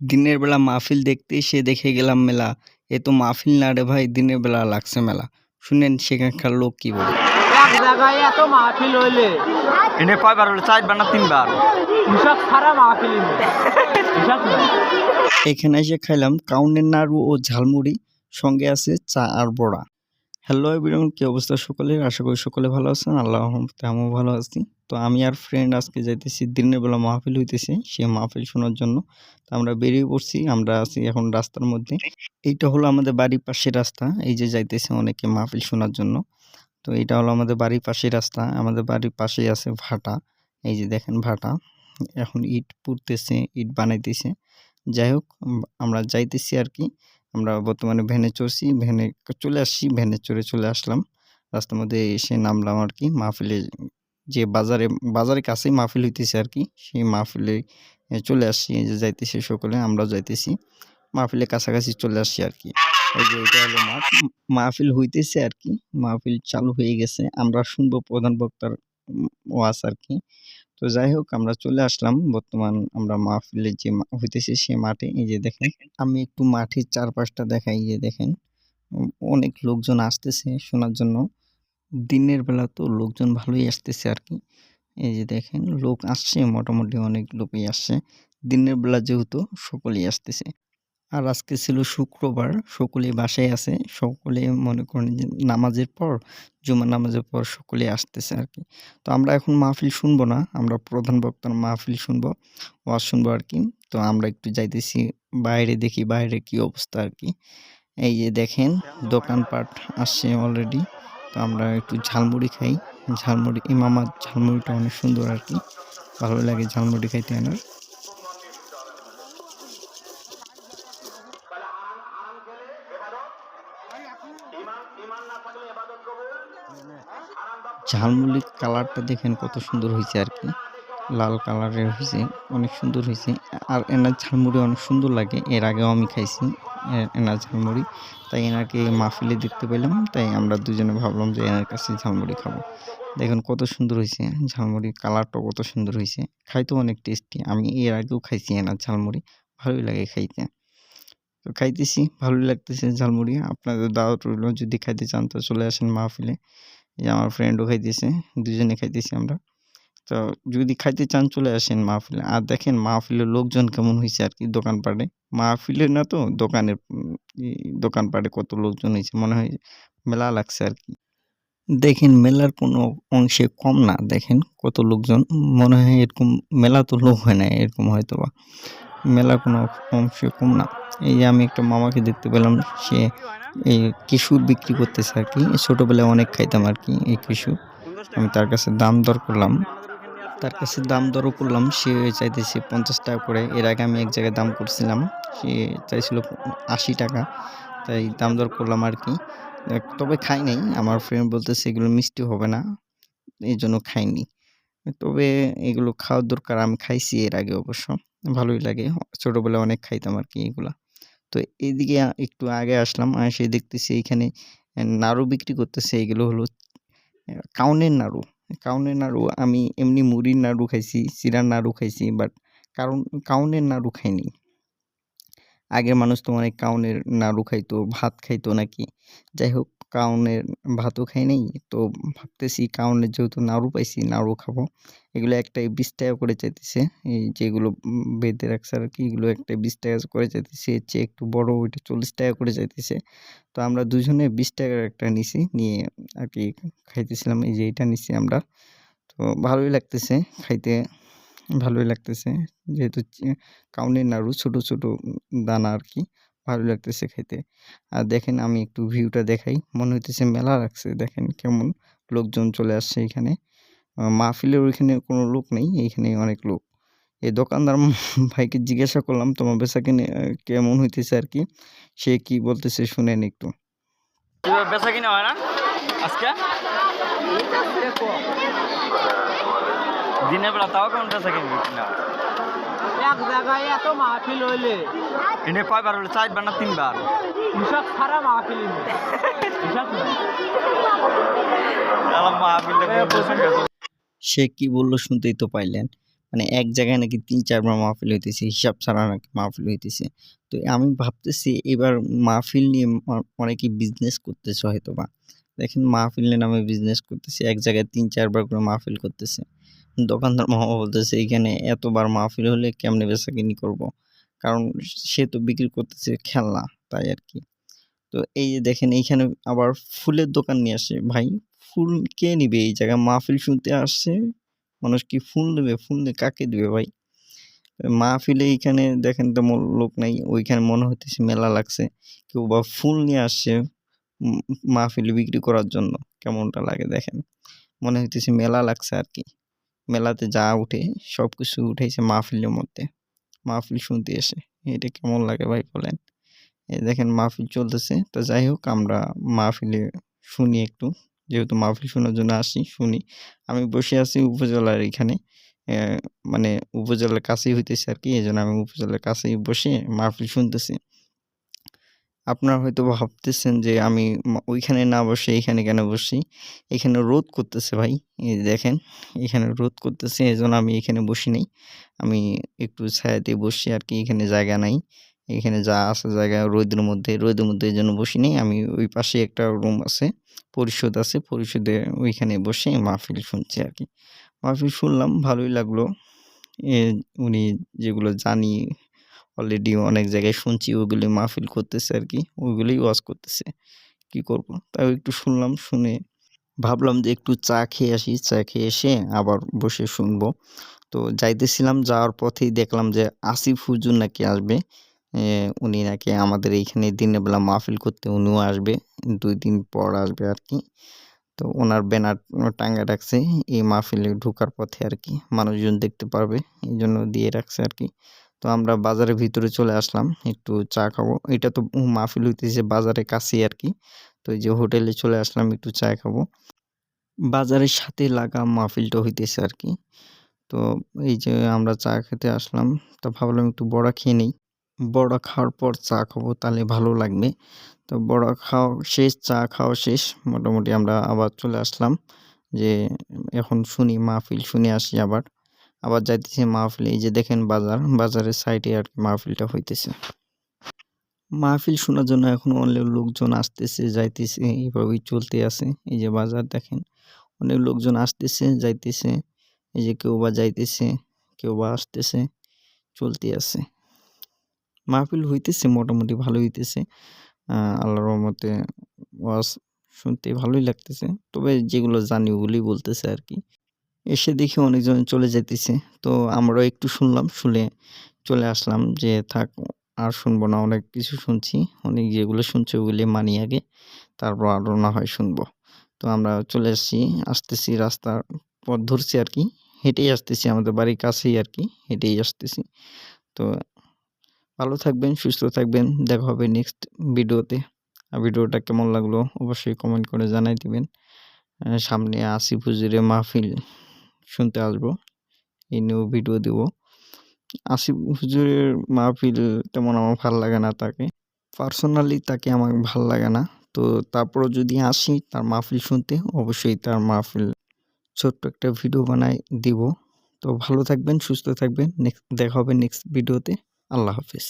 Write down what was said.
দিনের বেলা মাহফিল দেখতে এসে দেখে গেলাম মেলা। এ তো মাহফিল না রে ভাই দিনের বেলা লাগছে মেলা। শুনেন সেখানকার লোক কি বলে। এক জায়গায় এত মাহফিল হইলে? এনে কয়বার হলো? চারবার না তিনবার? হিসাব ছাড়া মাহফিল এখানে এসে খাইলাম কাউনের নাড়ু ও ঝালমুড়ি। সঙ্গে আছে চা আর বড়া। হ্যালো এভরিওয়ান কি অবস্থা সকলের? আশা করি সকলে ভালো আছেন। আল্লাহ রহমতে আমিও ভালো আছি। তো আমি আর ফ্রেন্ড আজকে যাইতেছি দিনের বেলা মাহফিল হইতেছে সে মাহফিল শোনার জন্য। তো আমরা বেরিয়ে পড়ছি, আমরা আছি এখন রাস্তার মধ্যে। এইটা হলো আমাদের বাড়ির পাশের রাস্তা, এই যে যাইতেছে অনেকে মাহফিল শোনার জন্য। তো এটা হলো আমাদের বাড়ির পাশের রাস্তা, আমাদের বাড়ির পাশেই আছে ভাটা, এই যে দেখেন ভাটা। এখন ইট পুড়তেছে, ইট বানাইতেছে। যাই হোক, আমরা যাইতেছি আর কি। আমরা বর্তমানে ভ্যানে চড়ছি, ভ্যানে চলে আসছি, ভ্যানে চড়ে চলে আসলাম। রাস্তার মধ্যে এসে নামলাম আর কি, মাহফিলে যে বাজারে, বাজারের কাছেই মাহফিল হইতেছে আর কি, সেই মাহফিলে চলে আসছি যে যাইতেছি সকলে, আমরাও যাইতেছি। মাহফিলের কাছাকাছি চলে আসছি আর কি। এই যে এটা হলো মাঠ, মাহফিল হইতেছে আর কি, মাহফিল চালু হয়ে গেছে। আমরা শুনব প্রধান বক্তার ওয়াজ আর কি। তো যাই হোক আমরা চলে আসলাম। বর্তমান আমরা মাহফিলের যে হইতেছে সে মাঠে। এই যে দেখেন আমি একটু মাঠের চারপাশটা দেখাই। এই যে দেখেন অনেক লোকজন আসতেছে শোনার জন্য। দিনের বেলা তো লোকজন ভালোই আসতেছে আর কি। এই যে দেখেন লোক আসছে মোটামুটি অনেক লোকই আসছে। দিনের বেলা যেহেতু সকলেই আসতেছে। আর আজকে ছিল শুক্রবার সকলে বাসায় আছে, সকলে মনে করেন যে নামাজের পর জুমা নামাজের পর সকলে আসতেছে আর কি। তো আমরা এখন মাহফিল শুনব না, আমরা প্রধান বক্তার মাহফিল শুনব, ওয়াজ শুনব আর কি। তো আমরা একটু যাইতেছি বাইরে দেখি বাইরে কি অবস্থা আর কি। এই যে দেখেন, দোকানপাট আসছে অলরেডি তো আমরা একটু ঝালমুড়ি খাই। ঝালমুড়ি ইমামার ঝালমুড়িটা অনেক সুন্দর আর কি। ভালো লাগে ঝালমুড়ি খাইতে আমার ঝালমুড়ির কালারটা দেখেন কত সুন্দর হয়েছে আর কি। লাল কালারের হয়েছে, অনেক সুন্দর হয়েছে। আর এনার ঝালমুড়ি অনেক সুন্দর লাগে, এর আগেও আমি খাইছি এনার ঝালমুড়ি। তাই এনাকে মাহফিলে দেখতে পেলাম, তাই আমরা দুজনে ভাবলাম যে এনার কাছে ঝালমুড়ি খাব। দেখুন কত সুন্দর হয়েছে ঝালমুড়ি কালারটাও কত সুন্দর হয়েছে। খাইতেও অনেক টেস্টি, আমি এর আগেও খাইছি এনার ঝালমুড়ি, ভালোই লাগে খাইতে। তো খাইতেছি, ভালোই লাগতেছে ঝালমুড়ি, আপনাদের দাওয়াত রইল, যদি খাইতে চান তো চলে আসেন মাহফিলে। এই যে আমার ফ্রেন্ডও খাইতেছে দুজনে খাইতেছি আমরা। তো যদি খাইতে চান চলে আসেন মাহফিলে। আর দেখেন মাহফিলের লোকজন কেমন হয়েছে আর কি দোকানপাটে। মাহফিলে না তো দোকানের দোকানপাটে কত লোকজন হয়েছে মনে হয় মেলা লাগছে আর কি। দেখেন মেলার কোনো অংশে কম না, দেখেন কত লোকজন। মনে হয় এরকম মেলা তো লোক হয় না, এরকম হয়তো বা মেলা কোনো অংশে কম না। এই যে আমি একটা মামাকে দেখতে পেলাম, সে এই কিশোর বিক্রি করতেছে আর কি। ছোটোবেলায় অনেক খাইতাম আর কি এই কিশোর আমি তার কাছে দাম দর করলাম। তার কাছে দাম দরও করলাম। সে চাইতেছে পঞ্চাশ টাকা করে। এর আগে আমি এক জায়গায় দাম করছিলাম। সে চাইছিল আশি টাকা। তাই দাম দর করলাম আর কি। তবে খাই নাই। আমার ফ্রেন্ড বলতেছে এগুলো মিষ্টি হবে না। এই জন্য খাইনি। তবে এগুলো খাওয়ার দরকার। আমি খাইছি এর আগে অবশ্য। ভালোই লাগে। ছোটোবেলায় অনেক খাইতাম আর কি এগুলা। তো এদিকে একটু আগে আসলাম এসে দেখতেছি এখানে নাড়ু বিক্রি করতেছে, এগুলো হলো কাউনের নাড়ু। কাউনের নাড়ু, আমি এমনি মুড়ির নাড়ু খাইছি, চিরার নাড়ু খাইছি বাট কারণ, কাউনের নাড়ু খাইনি। আগের মানুষ তো অনেক কাউনের নাড়ু খাইতো, ভাত খাইতো নাকি? যাই হোক, কাউনের ভাতও খাই নাই, তো ভাবতেছি কাউনের যেহেতু নাড়ু পাইছি, নাড়ু খাব। এগুলো একটাই বিশ টাকা করে চাইতেছে, এই যেগুলো বেঁধে রাখছে আর কি, এগুলো একটাই বিশ টাকা করে চাইতেছে, এর চেয়ে একটু বড় ওইটা চল্লিশ টাকা করে চাইতেছে। তো আমরা দুজনে বিশ টাকার একটা নিছি, নিয়ে আর কি খাইতেছিলাম, এই যে এটা নিছি আমরা। তো ভালোই লাগতেছে, খাইতে ভালোই লাগতেছে। যেহেতু কাউনের নাড়ু ছোটো ছোটো দানা আর কি ভালো লাগতেছে খাইতে। আর দেখেন আমি একটু ভিউটা দেখাই। মনে হইতেছে মেলা লাগছে, দেখেন কেমন লোকজন চলে আসছে এখানে। মাহফিলের ওইখানে কোনো লোক নেই, এইখানে অনেক লোক। এই দোকানদার ভাইকে জিজ্ঞাসা করলাম, তোমার বেচা কিনে কেমন হইতেছে আর কি সে কি বলতেছে শুনেন একটু। বেচা কিনা হয় না? আজকে? দিনের বেলা তাও কেমন বেচা কিনা কিনা এক জায়গায় এত মাহফিল হইলে। এনে কয়বার হলো চারবার না তিনবার? হিসাব ছাড়া মাহফিল হিসাব বোঝেন। সে কি বলল শুনতেই তো পাইলেন। মানে এক জায়গায় নাকি তিন চারবার মাহফিল হইতেছে হিসাব ছাড়া নাকি মাহফিল হইতেছে। তো আমি ভাবতেছি এবার মাহফিল নিয়ে অনেকে বিজনেস করতেছে হয়তো বা দেখেন মাহফিলের নামে বিজনেস করতেছে এক জায়গায় তিন চারবার করে মাহফিল করতেছে। দোকানদার মামা বলতেছে, এখানে এতবার মাহফিল হলে কেমনে বেচা কিনি করব? কারণ সে তো বিক্রি করতেছে খেলনা, তাই আর কি। তো এই যে দেখেন, এইখানে আবার ফুলের দোকান নিয়ে আসে। ভাই, ফুল কে নিবে এই জায়গায়? মাহফিল শুনতে আসছে? মানুষ কি ফুল নেবে? ফুল কাকে দেবে ভাই? মাহফিলে এইখানে দেখেন তেমন লোক নাই, ওইখানে মনে হইতেছে মেলা লাগছে। কেউ বা ফুল নিয়ে আসছে মাহফিলে বিক্রি করার জন্য, কেমনটা লাগে দেখেন। মনে হইতেছে মেলা লাগছে আর কি। মেলাতে যা উঠে সব কিছু উঠেছে মাহফিলের মধ্যে। মাহফিল শুনতে এসে, এটা কেমন লাগে ভাই বলেন? দেখেন মাহফিল চলতেছে, তো যাই হোক আমরা মাহফিলে শুনি একটু। যেহেতু মাহফিল শোনার জন্য আসি, শুনি। আমি বসে আছি উপজেলার এখানে মানে উপজেলার কাছেই হইতেছে আর কি এই জন্য আমি উপজেলার কাছেই বসে মাহফিল শুনতেছি। আপনারা হয়তো ভাবতেছেন যে আমি ওইখানে না বসে এখানে কেন বসি এখানে রোদ করতেছে ভাই দেখেন, এখানে রোদ করতেছে এই আমি এখানে বসি নাই। আমি একটু ছায়াতে বসি আর কি, এখানে জায়গা নাই। এখানে যা আছে জায়গা রোদের মধ্যে রোদের মধ্যে এই জন্য বসি নেই। আমি ওই পাশে একটা রুম আছে, পরিষদ আছে, পরিষদে ওইখানে বসে মাহফিল শুনছি আর কি। মাহফিল শুনলাম, ভালোই লাগল। উনি যেগুলো জানি অলরেডি অনেক জায়গায় শুনছি ওগুলি মাহফিল করতেছে আর কি ওইগুলোই ওয়াজ করতেছে, কি করব? তাও একটু শুনলাম, শুনে ভাবলাম যে একটু চা খেয়ে আসি, চা খেয়ে এসে আবার বসে শুনব। তো যাইতেছিলাম, যাওয়ার পথেই দেখলাম যে আসিফ হুজুর নাকি আসবে উনি নাকি আমাদের এইখানে দিনের বেলা মাহফিল করতে উনিও আসবে, দুই দিন পর আসবে আর কি। তো ওনার ব্যানার টাঙ্গা রাখছে, এই মাহফিলে ঢোকার পথে আর কি, মানুষজন দেখতে পারবে এই জন্য দিয়ে রাখছে আর কি। তো আমরা বাজারের ভিতরে চলে আসলাম, একটু চা খাব। এটা তো মাহফিল হইতেছে বাজারের কাছেই আর কি তো এই যে হোটেলে চলে আসলাম, একটু চা খাব। বাজারের সাথে লাগা মাহফিলটা হইতেছে আর কি তো এই যে আমরা চা খেতে আসলাম, তো ভাবলাম একটু বড়া খেয়ে নিই। বড়া খাওয়ার পর চা খাব, তাহলে ভালো লাগবে। তো বড়া খাওয়া শেষ, চা খাওয়া শেষ। মোটামুটি আমরা আবার চলে আসলাম যে এখন শুনি, মাহফিল শুনে আসি আবার। আবার যাইতেছি মাহফিল। এই যে দেখেন বাজার বাজারের সাইডে আর মাহফিলটা হইতেছে। মাহফিল শোনার জন্য এখন অনেক লোকজন আসতেছে যাইতেছে এইভাবেই চলতে আছে। এই যে বাজার দেখেন অনেক লোকজন আসতেছে যাইতেছে। এই যে কেউ বা যাইতেছে কেউ বা আসতেছে চলতে আছে। মাহফিল হইতেছে মোটামুটি ভালো হইতেছে। আহ, আল্লাহর রহমতে ওয়াজ শুনতে ভালোই লাগতেছে। তবে যেগুলো জানি ওগুলোই বলতেছে আর কি। এসে দেখি অনেকজন চলে যেতেছে তো আমরাও একটু শুনলাম, শুনে চলে আসলাম যে, থাক, আর শুনব না, অনেক কিছু শুনছি, অনেক যেগুলো শুনছি ওগুলি মানি আগে, তারপর আরও না হয় শুনব। তো আমরা চলে আসছি, আসতেছি রাস্তার পথ ধরছি আর কি, হেঁটেই আসতেছি, আমাদের বাড়ির কাছেই আর কি, হেঁটেই আসতেছি। তো ভালো থাকবেন, সুস্থ থাকবেন, দেখা হবে নেক্সট ভিডিওতে। আর ভিডিওটা কেমন লাগল অবশ্যই কমেন্ট করে জানাই দিবেন। সামনে আসিফ হুজুরের মাহফিল। শুনতে আসব। এই নিয়েও ভিডিও দেব। আসিফ হুজুরের মাহফিল তেমন আমার ভালো লাগে না তাকে। পার্সোনালি তাকে আমার ভালো লাগে না। তো তারপরও যদি আসি তার মাহফিল শুনতে, অবশ্যই তার মাহফিল ছোট্ট একটা ভিডিও বানাই দিব। তো ভালো থাকবেন, সুস্থ থাকবেন। নেক্সট, দেখা হবে নেক্সট ভিডিওতে আল্লাহ হাফিজ।